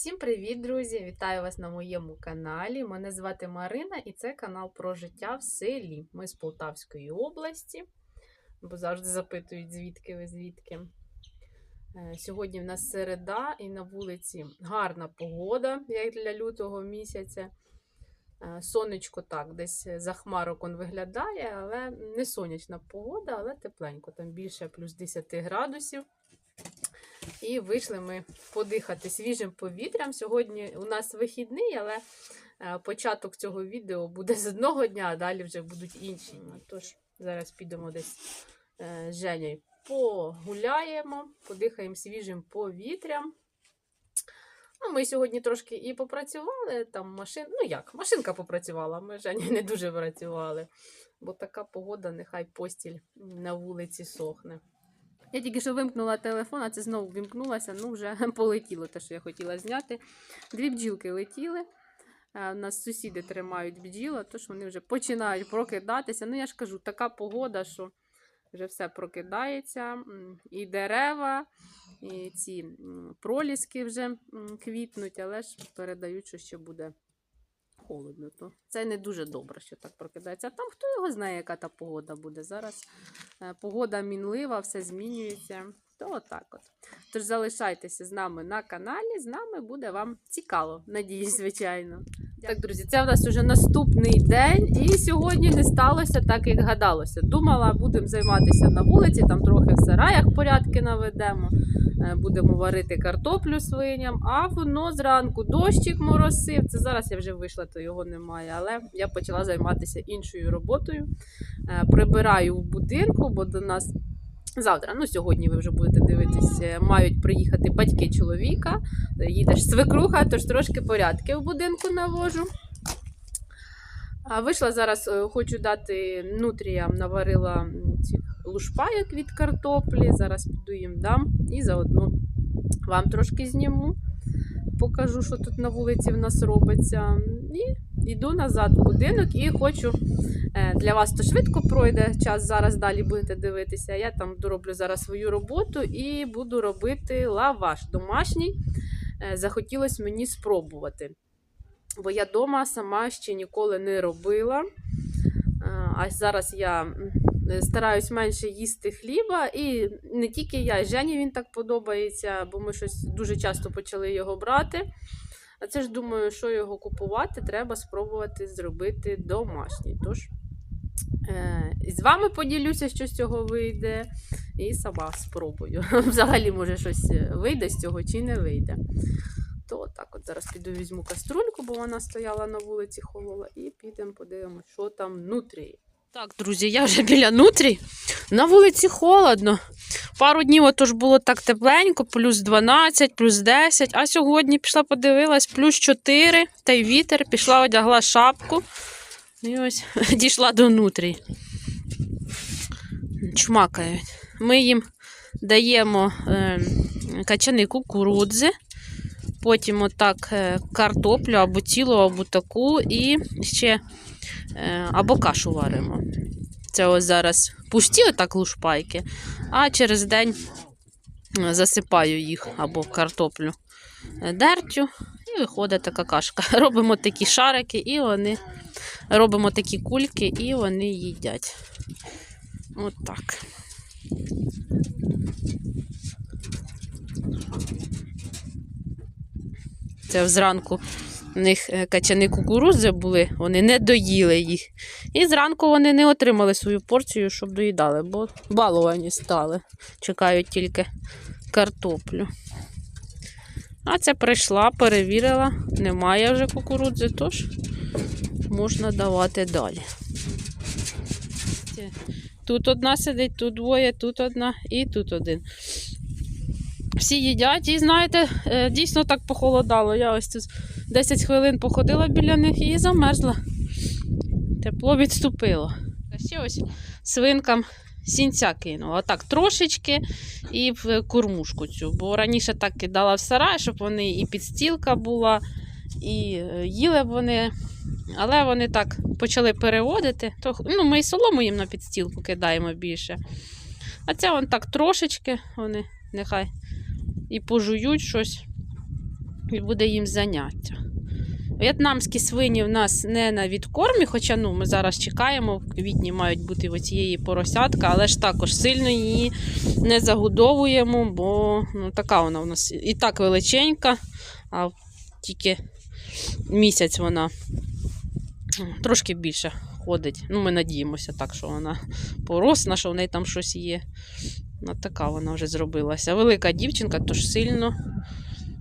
Всім привіт, друзі! Вітаю вас на моєму каналі. Мене звати Марина і це канал про життя в селі. Ми з Полтавської області, бо завжди запитують, звідки ви звідки. Е, Сьогодні в нас середа і на вулиці гарна погода, як для лютого місяця. Е, Сонечко так, десь за хмарок он виглядає, але не сонячна погода, але тепленько. Там більше плюс 10 градусів. І вийшли ми подихати свіжим повітрям. Сьогодні у нас вихідний, але е, початок цього відео буде з одного дня, а далі вже будуть інші. Тож зараз підемо десь е, з Женєю погуляємо, подихаємо свіжим повітрям. Ну, ми сьогодні трошки і попрацювали, там машин, ну як, машинка попрацювала, ми з Женєю не дуже працювали, бо така погода, нехай постіль на вулиці сохне. Я тільки що вимкнула телефон, а це знову вимкнулася, ну вже полетіло те, що я хотіла зняти. Дві бджілки летіли. Е, У нас сусіди тримають бджіла, тож вони вже починають прокидатися. Ну, я ж кажу, така погода, що вже все прокидається. І дерева, і ці проліски вже квітнуть, але ж передають, що ще буде холодно. То це не дуже добре, що так прокидається. А там хто його знає, яка та погода буде. Зараз е, погода мінлива, все змінюється. То отак от. Тож залишайтеся з нами на каналі, з нами буде вам цікаво, надіюсь, звичайно. Так, друзі, це в нас уже наступний день, і сьогодні не сталося так, як гадалося. Думала, будемо займатися на вулиці, там трохи в сараях порядки наведемо, будемо варити картоплю свиням, а воно зранку дощик моросив. Це зараз я вже вийшла, то його немає. Але я почала займатися іншою роботою. Е, Прибираю в будинку, бо до нас. Завтра, ну сьогодні ви вже будете дивитись, е, мають приїхати батьки чоловіка, е, їде ж свекруха, тож трошки порядки в будинку навожу. А вийшла зараз, е, хочу дати нутріям, наварила цих лушпайок від картоплі. Зараз піду їм дам і заодно вам трошки зніму. Покажу, що тут на вулиці в нас робиться. І йду назад в будинок і хочу Е, Для вас то швидко пройде час. Зараз далі будете дивитися. Я там дороблю зараз свою роботу і буду робити лаваш домашній. Е, Захотілося мені спробувати. Бо я вдома сама ще ніколи не робила. Е, А зараз я стараюсь менше їсти хліба. І не тільки я, і Жені він так подобається, бо ми щось дуже часто почали його брати. А це ж думаю, що його купувати, треба спробувати зробити домашній. Тож е, з вами поділюся, що з цього вийде, і сама спробую. Взагалі, може, щось вийде з цього чи не вийде. То так, от зараз піду візьму каструльку, бо вона стояла на вулиці холола, і підемо подивимося, що там внутрі. Так, друзі, я вже біля нутрі. На вулиці холодно. Пару днів отож було так тепленько, плюс 12, плюс 10, а сьогодні пішла подивилась, плюс 4, та й вітер, пішла, одягла шапку. І ось дійшла до нутрі. Чмакають. Ми їм даємо е, качани кукурудзи, потім отак е, картоплю або цілу, або таку, і ще або кашу варимо. Це ось зараз пусті отак лушпайки, а через день е, засипаю їх або картоплю е, дертю, і виходить така кашка. Робимо такі шарики, і вони робимо такі кульки, і вони їдять. От так. Це зранку в них е, качани кукурудзи були, вони не доїли їх. І зранку вони не отримали свою порцію, щоб доїдали, бо баловані стали. Чекають тільки картоплю. А це прийшла, перевірила, немає вже кукурудзи, тож можна давати далі. Тут одна сидить, тут двоє, тут одна і тут один. Всі їдять, і знаєте, е, дійсно так похолодало. Я ось тут 10 хвилин походила біля них і замерзла. Тепло відступило. А ще ось свинкам сінця кинула. Отак трошечки і в кормушку цю. Бо раніше так кидала в сарай, щоб вони і підстілка була, і е, їли б вони. Але вони так почали переводити. То, ну, ми і солому їм на підстілку кидаємо більше. А це вон так трошечки, вони нехай і пожують щось. І буде їм заняття. В'єтнамські свині в нас не на відкормі, хоча ну, ми зараз чекаємо, в квітні мають бути оцієї поросятка, але ж також сильно її не загодовуємо, бо ну, така вона у нас і так величенька, а тільки місяць вона трошки більше ходить. Ну, ми надіємося так, що вона поросна, що в неї там щось є. Ну, така вона вже зробилася. Велика дівчинка, тож сильно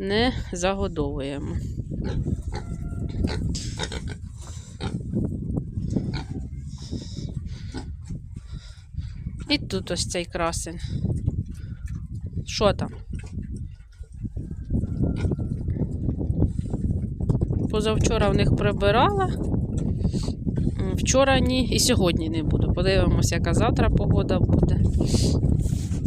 не загодовуємо. І тут ось цей красень. Що там? Позавчора в них прибирала. Вчора ні, і сьогодні не буду. Подивимося, яка завтра погода буде.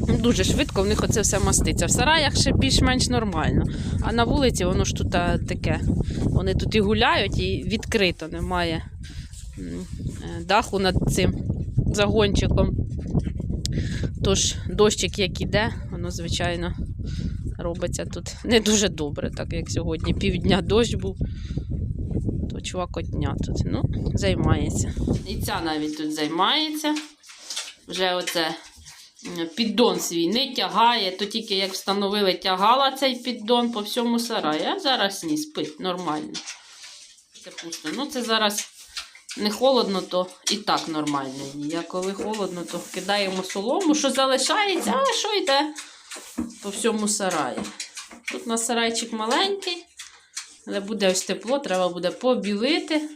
Дуже швидко в них оце все маститься. В сараях ще більш-менш нормально. А на вулиці воно ж тут таке. Вони тут і гуляють, і відкрито немає е, даху над цим загончиком. Тож дощик як іде, воно, звичайно, робиться тут не дуже добре, так як сьогодні півдня дощ був, то чувакотня тут ну, займається. І ця навіть тут займається. Вже оце піддон свій не тягає, то тільки як встановили, тягала цей піддон по всьому сараї. А зараз ні, спить нормально. Це пусто. Ну, це зараз не холодно, то і так нормально. А коли холодно, то кидаємо солому, що залишається, а що йде по всьому сараї. Тут у нас сарайчик маленький, але буде ось тепло, треба буде побілити.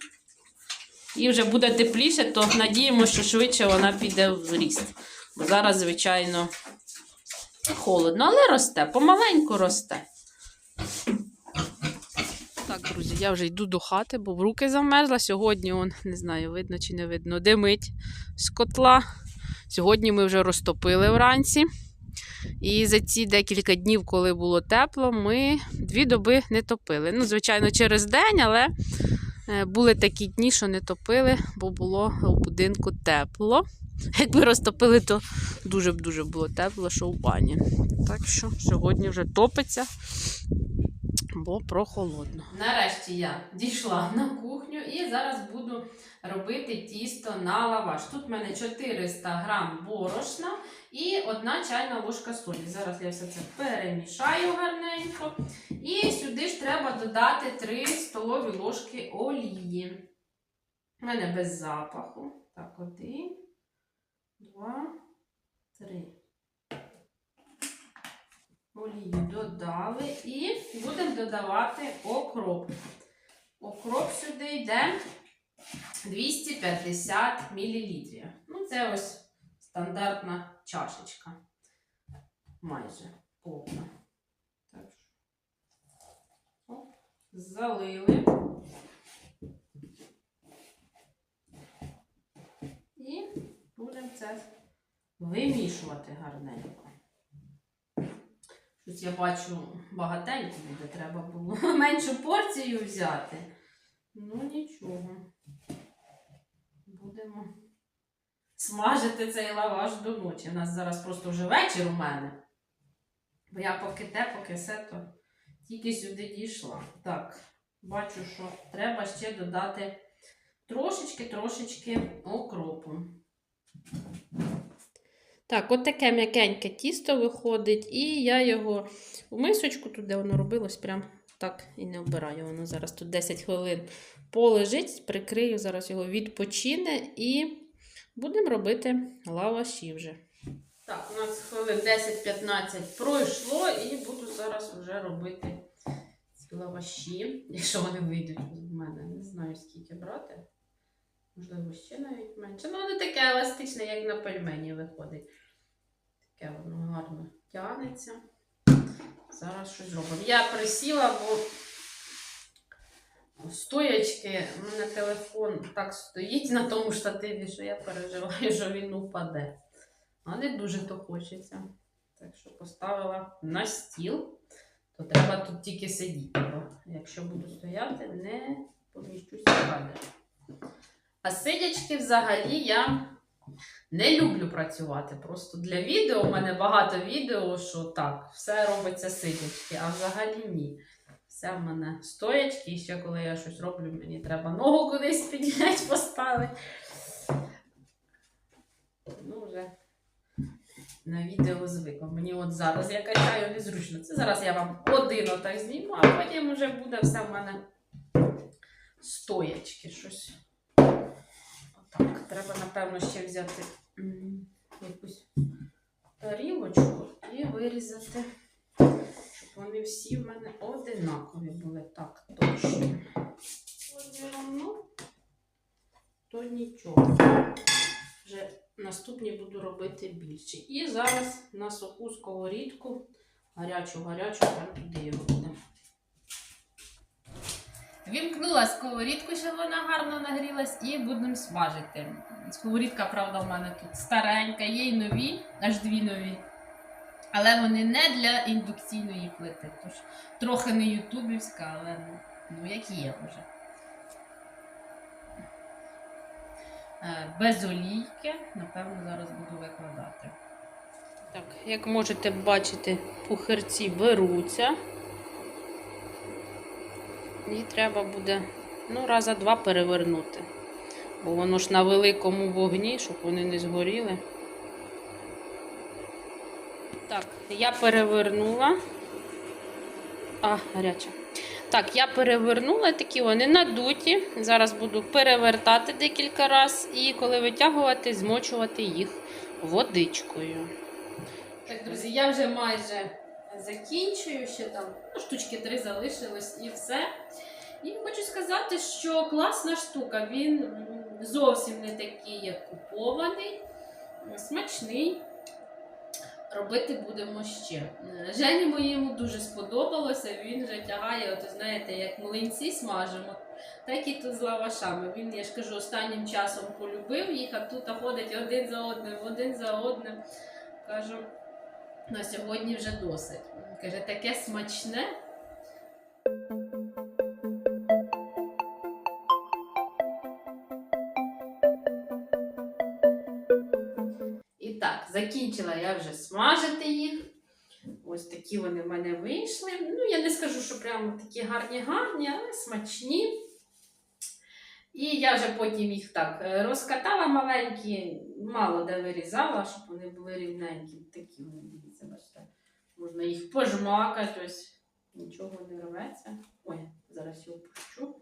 І вже буде тепліше, то надіємося, що швидше вона піде в ріст. Зараз, звичайно, холодно, але росте, помаленьку росте. Так, друзі, я вже йду до хати, бо в руки замерзла. Сьогодні, он, не знаю, видно чи не видно, димить з котла. Сьогодні ми вже розтопили вранці. І за ці декілька днів, коли було тепло, ми дві доби не топили. Ну, звичайно, через день, але е, були такі дні, що не топили, бо було у будинку тепло. Якби розтопили, то дуже б дуже було тепло, що в бані. Так що сьогодні вже топиться бо прохолодно. Нарешті я дійшла на кухню і зараз буду робити тісто на лаваш. Тут в мене 400 грам борошна і одна чайна ложка солі. Зараз я все це перемішаю гарненько. І сюди ж треба додати 3 столові ложки олії. У мене без запаху. Так, один, два, три олію додали і будемо додавати окроп. Окроп сюди йде 250 мл. Ну, це ось стандартна чашечка. Майже повна. Так. Оп, залили. І будемо це вимішувати гарненько. Щось я бачу багатенько буде, треба було меншу порцію взяти. Ну нічого. Будемо смажити цей лаваш до ночі. У нас зараз просто вже вечір у мене. Бо я поки те, поки все, то тільки сюди дійшла. Так, бачу, що треба ще додати трошечки-трошечки окропу. Так, от таке м'якеньке тісто виходить, і я його в мисочку, туди воно робилось, прям так і не вбираю. Воно зараз тут 10 хвилин полежить, прикрию, зараз його відпочине і будемо робити лаваші вже. Так, у нас хвилин 10-15 пройшло, і буду зараз вже робити ці лаваші, якщо вони вийдуть в мене. Не знаю, скільки брати. Можливо, ще навіть менше. Ну, воно таке еластичне, як на пельмені виходить. Таке воно гарно тягнеться. Зараз щось зробимо. Я присіла, бо стоячки, у мене телефон так стоїть на тому штативі, що я переживаю, що він упаде. А не дуже то хочеться. Так що поставила на стіл, то треба тут тільки сидіти. Бо якщо буду стояти, не поміщуся в кадр. А сидячки взагалі я не люблю працювати. Просто для відео у мене багато відео, що так, все робиться сидячки, а взагалі ні. Все в мене стоячки, і ще коли я щось роблю, мені треба ногу кудись підняти, поставити. Ну, вже на відео звикла. Мені от зараз я качаю незручно. Це зараз я вам один отак зніму, а потім вже буде все в мене стоячки щось. Отак. Треба, напевно, ще взяти якусь тарілочку і вирізати, щоб вони всі в мене одинакові були. Так, точно. Розміром, ну, то нічого. Вже наступні буду робити більше. І зараз на суху сковорідку, гарячу-гарячу, туди його. Вімкнула сковорідку, щоб вона гарно нагрілась, і будемо смажити. Сковорідка, правда, в мене тут старенька, є й нові, аж дві нові. Але вони не для індукційної плити. Тож трохи не ютубівська, але ну, як є вже. Е, Без олійки, напевно, зараз буду викладати. Так, як можете бачити, пухирці беруться. І треба буде ну, раза два перевернути. Бо воно ж на великому вогні, щоб вони не згоріли. Так, я перевернула. А, гаряча. Так, я перевернула такі вони надуті. Зараз буду перевертати декілька разів і коли витягувати, змочувати їх водичкою. Так, друзі, я вже майже закінчую, ще там ну, штучки три залишилось і все. Хочу сказати, що класна штука. Він зовсім не такий, як купований, смачний. Робити будемо ще. Жені моєму дуже сподобалося. Він вже тягає, от знаєте, як млинці смажимо, так і тут з лавашами. Він, я ж кажу, останнім часом полюбив їх, а тут ходить один за одним, один за одним. Кажу, на сьогодні вже досить. Каже, таке смачне. Закінчила я вже смажити їх. Ось такі вони в мене вийшли. Ну, я не скажу, що прямо такі гарні-гарні, але смачні. І я вже потім їх так е, розкатала маленькі, мало де вирізала, щоб вони були рівненькі. Такі вони, бачите. Можна їх пожмакати, ось нічого не рветься. Ой, зараз його пущу.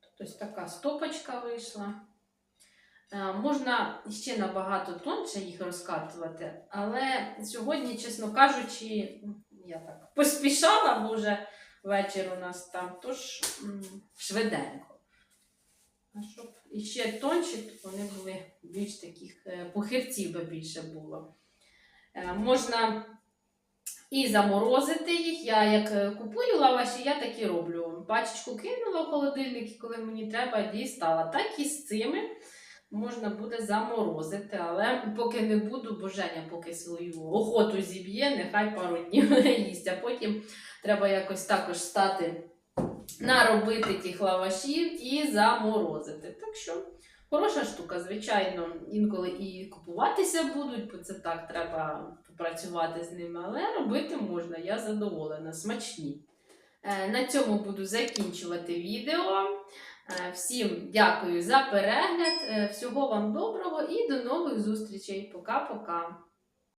Тут ось така стопочка вийшла. Е, Можна ще набагато тонше їх розкатувати, але сьогодні, чесно кажучи, я так поспішала, бо вже вечір у нас там, тож швиденько. А щоб іще тонші, то вони були більш таких е, похирців би більше було. Е, Можна і заморозити їх. Я як купую лаваші, я так і роблю. Пачечку кинула в холодильник, і коли мені треба, дістала. Так і з цими можна буде заморозити, але поки не буду, бо Женя поки свою охоту зіб'є, нехай пару днів їсть, а потім треба якось також стати наробити тих лавашів і заморозити. Так що хороша штука, звичайно, інколи і купуватися будуть, бо це так треба попрацювати з ними, але робити можна, я задоволена, смачні. Е, На цьому буду закінчувати відео. Е, Всім дякую за перегляд. Е, Всього вам доброго і до нових зустрічей. Пока-пока.